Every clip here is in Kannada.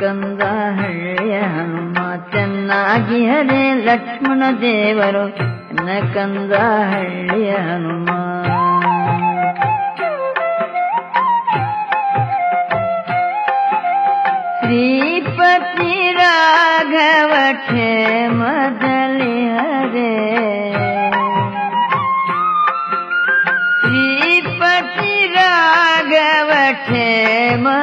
ಕಂದ ಹಳ್ಳಿಯ ಹನುಮ ಚೆನ್ನಾಗಿ ಹರೇ ಲಕ್ಷ್ಮಣ ದೇವರು ನನ್ನ ಕಂದ ಹಳ್ಳಿಯ ಹನುಮ ಶ್ರೀಪತಿ ರಾಘವ ಕ್ಷೇಮ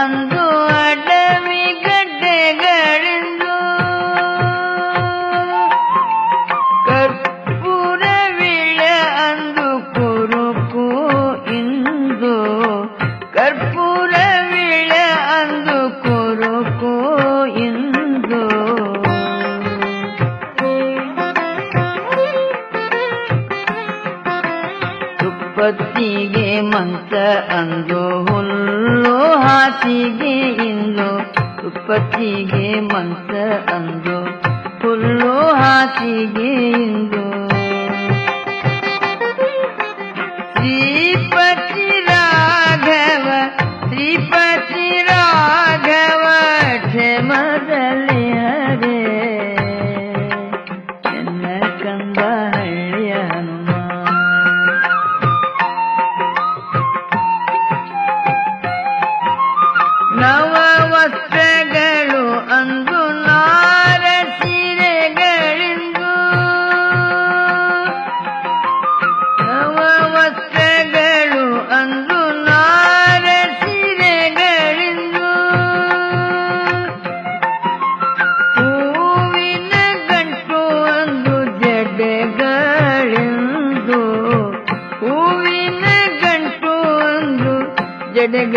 ಅಂದು ಅಡವಿ ಗಡ್ಡೆಗಳಿಂದು ಕರ್ಪೂರವಿಳ ಅಂದು ಕುರುಕು ಇಂದು ಕರ್ಪೂರವಿಳ ಅಂದು ಕುರುಕು ಇಂದು ತುಪ್ಪತ್ತಿಗೆ ಅಂತ ಅಂದು ಹುಲ್ಲು ಹಾಸಿಗೆ ಇಂದು ತುಪ್ಪತ್ತಿಗೆ ಮಂತ ಅಂದು ಹುಲ್ಲು ಹಾಸಿಗೆ ಇಂದು चवाजी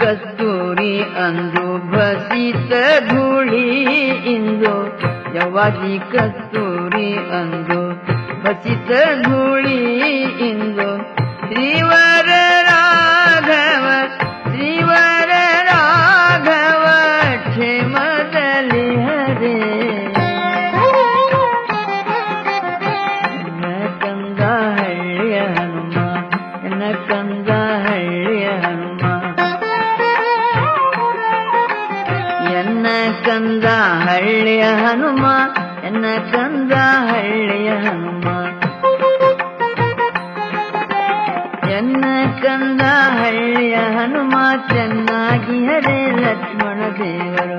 कस्तरी अ बसी त धूड़ी ईंदो चवाली कस्तोरी अंदो बसी त धूड़ी ಕಂದ ಹಳ್ಳಿಯ ಹನುಮ ಎನ್ನ ಕಂದ ಹಳ್ಳಿಯ ಹನುಮ ಎನ್ನ ಕಂದ ಹಳ್ಳಿಯ ಹನುಮ ಎನ್ನ ಕಂದ ಹಳ್ಳಿಯ ಹನುಮ ಚೆನ್ನಾಗಿ ಹರೇ ಲಕ್ಷ್ಮಣ ದೇವರು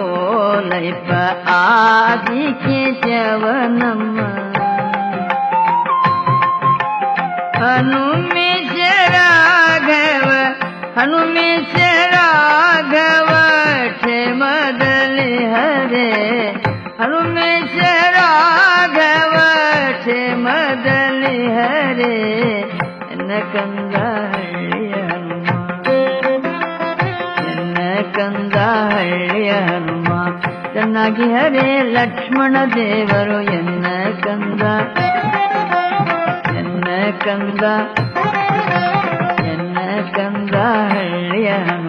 आदिव हनुमि च राघव हनुमि च राघव मदलिहरे हनुमि च राघव मदलिहरे न नकंदा न कन्दु ಚೆನ್ನಾಗಿ ಹರೇ ಲಕ್ಷ್ಮಣ ದೇವರು ಎನ್ನ ಕಂದ ಎನ್ನ ಕಂದ ಎನ್ನ ಕಂದ ಹಳ್ಳಿಯ